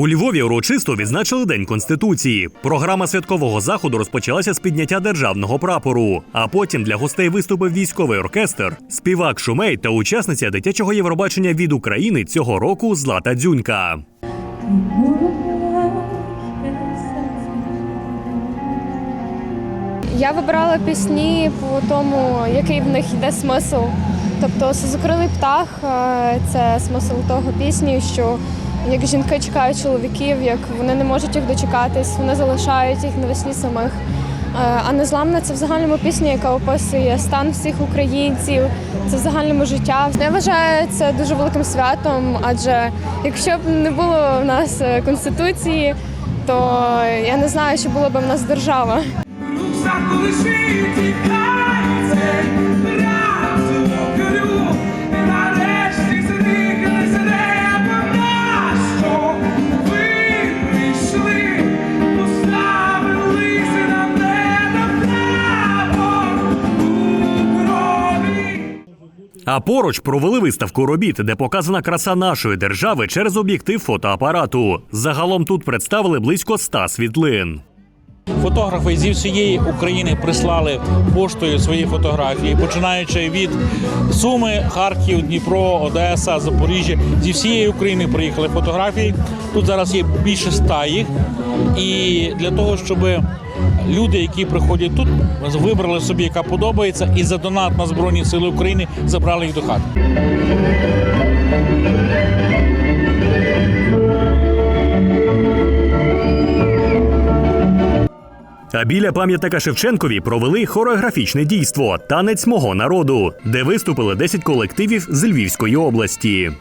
У Львові урочисто відзначили День Конституції. Програма святкового заходу розпочалася з підняття державного прапору. А потім для гостей виступив військовий оркестр, співак Шумей та учасниця дитячого Євробачення від України цього року Злата Дзюнька. Я вибирала пісні по тому, який в них йде смисл. Тобто «Сизокрилий птах е, це смисл того пісні, що як жінки чекають чоловіків, як вони не можуть їх дочекатись, вони залишають їх навесні самих. Е, А незламна це в загальному пісня, яка описує стан всіх українців, це в загальному життя. Я вважаю це дуже великим святом, адже якщо б не було в нас е, конституції, то я не знаю, чи була б в нас держава. Тікається, А поруч провели виставку робіт, де показана краса нашої держави через об'єктив фотоапарату. Загалом тут представили близько ста світлин. Фотографи зі всієї України прислали поштою свої фотографії, починаючи від Суми, Харків, Дніпро, Одеса, Запоріжжя. Зі всієї України приїхали фотографії. Тут зараз є більше ста їх. І для того, щоб люди, які приходять тут, вибрали собі, яка подобається, і за донат на Збройні Сили України забрали їх до хати. А біля пам'ятника Шевченкові провели хореографічне дійство Танець мого народу, де виступили 10 колективів з Львівської області.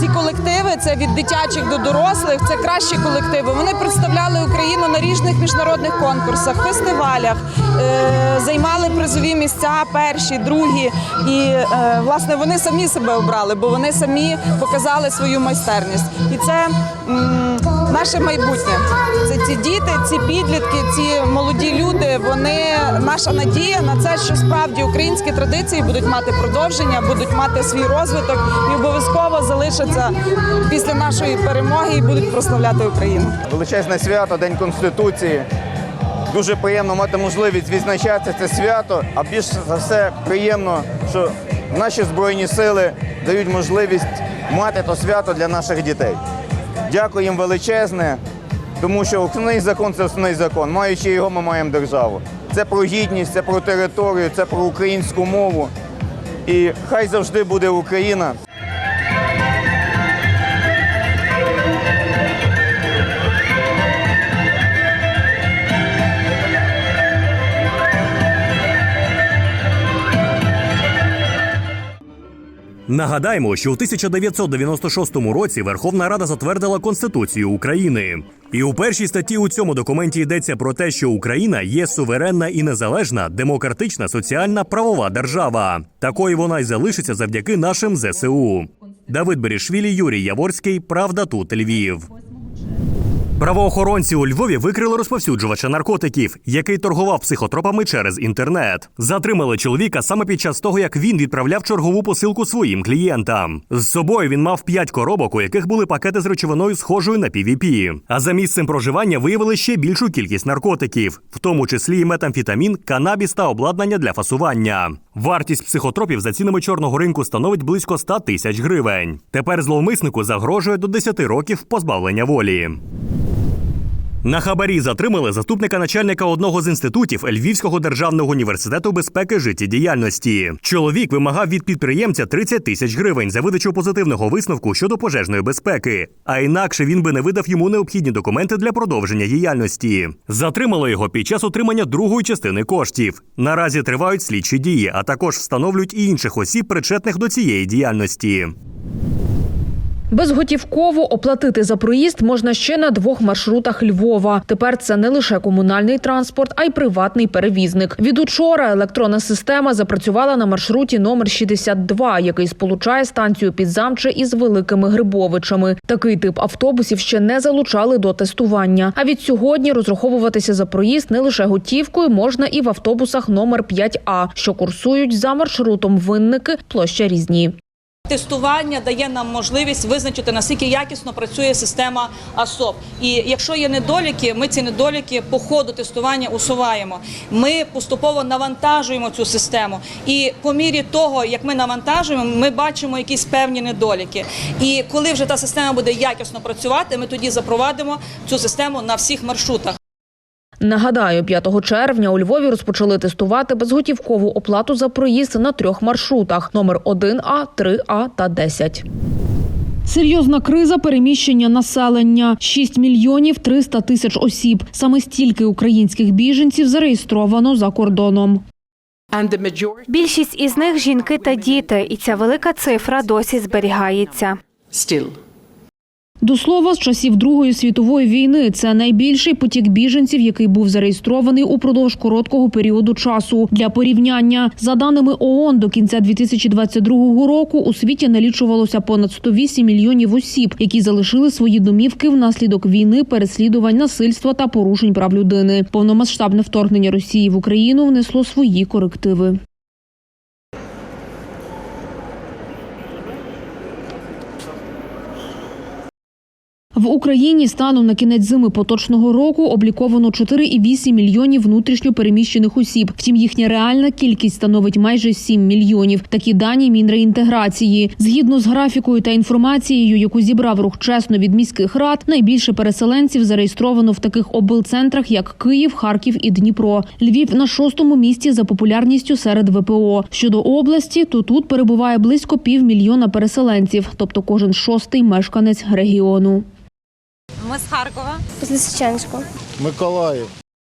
Ці колективи це від дитячих до дорослих. Це кращі колективи. Вони представляли Україну на різних міжнародних конкурсах, фестивалях, е, займали призові місця, перші, другі. І е, власне вони самі себе обрали, бо вони самі показали свою майстерність. І це м, наше майбутнє. Це ці діти, ці підлітки, ці молоді люди. Вони наша надія на це, що справді українські традиції будуть мати продовження, будуть мати свій розвиток і обов'язково залишаться після нашої перемоги і будуть прославляти Україну. величезне свято, День Конституції. Дуже приємно мати можливість відзначати це свято, а більш за все приємно, що наші збройні сили дають можливість мати то свято для наших дітей. Дякую їм величезне, тому що основний закон це основний закон. Маючи його, ми маємо державу. Це про гідність, це про територію, це про українську мову. І хай завжди буде Україна. Нагадаємо, що у 1996 році Верховна Рада затвердила Конституцію України. І у першій статті у цьому документі йдеться про те, що Україна є суверенна і незалежна, демократична, соціальна правова держава. Такою вона й залишиться завдяки нашим ЗСУ. Давид Берішвілі, Юрій Яворський. Правда тут Львів. Правоохоронці у Львові викрили розповсюджувача наркотиків, який торгував психотропами через інтернет. Затримали чоловіка саме під час того, як він відправляв чергову посилку своїм клієнтам. З собою він мав п'ять коробок, у яких були пакети з речовиною, схожою на PVP. А за місцем проживання виявили ще більшу кількість наркотиків, в тому числі і метамфетамін, канабіс та обладнання для фасування. Вартість психотропів за цінами чорного ринку становить близько 100 тисяч гривень. Тепер зловмиснику загрожує до 10 років позбавлення волі. На хабарі затримали заступника начальника одного з інститутів Львівського державного університету безпеки життєдіяльності. Чоловік вимагав від підприємця 30 тисяч гривень за видачу позитивного висновку щодо пожежної безпеки. А інакше він би не видав йому необхідні документи для продовження діяльності. Затримали його під час отримання другої частини коштів. Наразі тривають слідчі дії, а також встановлюють і інших осіб, причетних до цієї діяльності. Безготівково оплатити за проїзд можна ще на двох маршрутах Львова. Тепер це не лише комунальний транспорт, а й приватний перевізник. Від учора електронна система запрацювала на маршруті номер 62, який сполучає станцію Підзамче із великими Грибовичами. Такий тип автобусів ще не залучали до тестування. А від сьогодні розраховуватися за проїзд не лише готівкою можна і в автобусах номер 5А, що курсують за маршрутом винники площа різні. Тестування дає нам можливість визначити наскільки якісно працює система АСОП. І якщо є недоліки, ми ці недоліки по ходу тестування усуваємо. Ми поступово навантажуємо цю систему. І по мірі того, як ми навантажуємо, ми бачимо якісь певні недоліки. І коли вже та система буде якісно працювати, ми тоді запровадимо цю систему на всіх маршрутах. Нагадаю, 5 червня у Львові розпочали тестувати безготівкову оплату за проїзд на трьох маршрутах: номер 1А, 3А та 10. Серйозна криза переміщення населення 6 мільйонів 300 тисяч осіб. Саме стільки українських біженців зареєстровано за кордоном. Більшість із них жінки та діти, і ця велика цифра досі зберігається. До слова, з часів Другої світової війни це найбільший потік біженців, який був зареєстрований упродовж короткого періоду часу. Для порівняння за даними ООН, до кінця 2022 року у світі налічувалося понад 108 мільйонів осіб, які залишили свої домівки внаслідок війни, переслідувань, насильства та порушень прав людини. Повномасштабне вторгнення Росії в Україну внесло свої корективи. В Україні станом на кінець зими поточного року обліковано 4,8 мільйонів внутрішньо переміщених осіб. Втім, їхня реальна кількість становить майже 7 мільйонів. Такі дані Мінреінтеграції. Згідно з графікою та інформацією, яку зібрав рух чесно від міських рад, найбільше переселенців зареєстровано в таких облцентрах, як Київ, Харків і Дніпро. Львів на шостому місці за популярністю серед ВПО. Щодо області, то тут перебуває близько півмільйона переселенців, тобто кожен шостий мешканець регіону. Ми з Харкова. З Лисичанського. Миколаїв.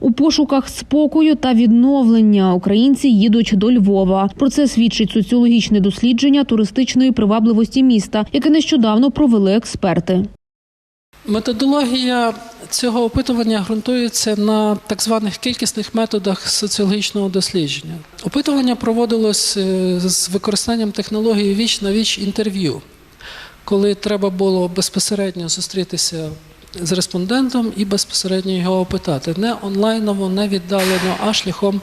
У пошуках спокою та відновлення українці їдуть до Львова. Про це свідчить соціологічне дослідження туристичної привабливості міста, яке нещодавно провели експерти. Методологія цього опитування ґрунтується на так званих кількісних методах соціологічного дослідження. Опитування проводилось е, з використанням технології віч на віч інтерв'ю, коли треба було безпосередньо зустрітися з респондентом і безпосередньо його опитати. Не онлайново, не віддалено, а шляхом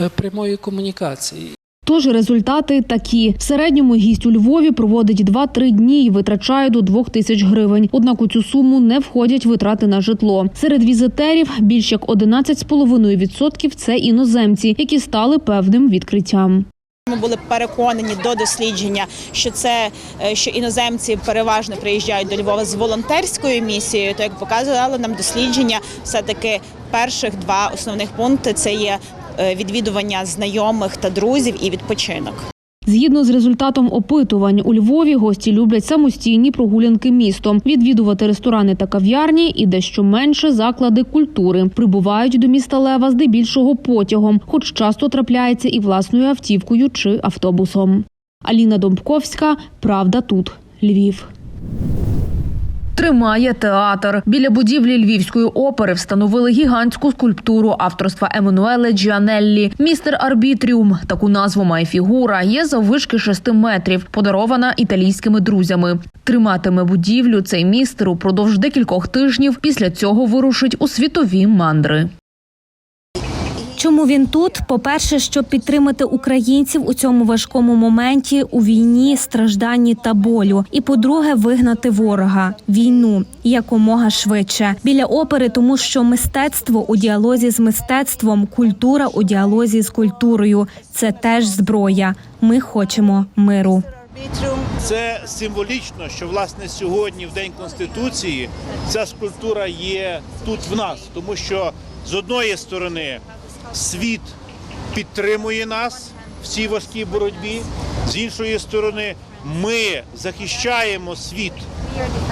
е, прямої комунікації. Тож результати такі: в середньому гість у Львові проводить 2-3 дні і витрачає до 2 тисяч гривень. Однак у цю суму не входять витрати на житло. Серед візитерів більш як 11,5% – це іноземці, які стали певним відкриттям. Ми були переконані до дослідження, що це е, що іноземці переважно приїжджають до Львова з волонтерською місією. То як показували нам дослідження, все таки перших два основних пункти це є е, відвідування знайомих та друзів і відпочинок. Згідно з результатом опитувань, у Львові гості люблять самостійні прогулянки містом, відвідувати ресторани та кав'ярні і дещо менше заклади культури. Прибувають до міста Лева здебільшого потягом, хоч часто трапляється і власною автівкою чи автобусом. Аліна Домбковська, Правда тут, Львів. Тримає театр. Біля будівлі Львівської опери встановили гігантську скульптуру авторства Еммануеле Джіанеллі. Містер Арбітріум. Таку назву має фігура. Є заввишки 6 метрів, подарована італійськими друзями. Триматиме будівлю цей містер упродовж декількох тижнів. Після цього вирушить у світові мандри. Чому він тут? По-перше, щоб підтримати українців у цьому важкому моменті у війні, стражданні та болю. І по-друге, вигнати ворога, війну якомога швидше біля опери, тому що мистецтво у діалозі з мистецтвом, культура у діалозі з культурою це теж зброя. Ми хочемо миру. Це символічно, що власне сьогодні, в День Конституції, ця скульптура є тут в нас, тому що з одної сторони світ підтримує нас в цій важкій боротьбі, з іншої сторони, ми захищаємо світ.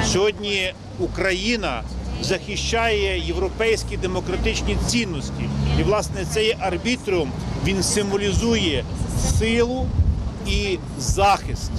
Сьогодні Україна захищає європейські демократичні цінності. І, власне, цей арбітріум він символізує силу і захист.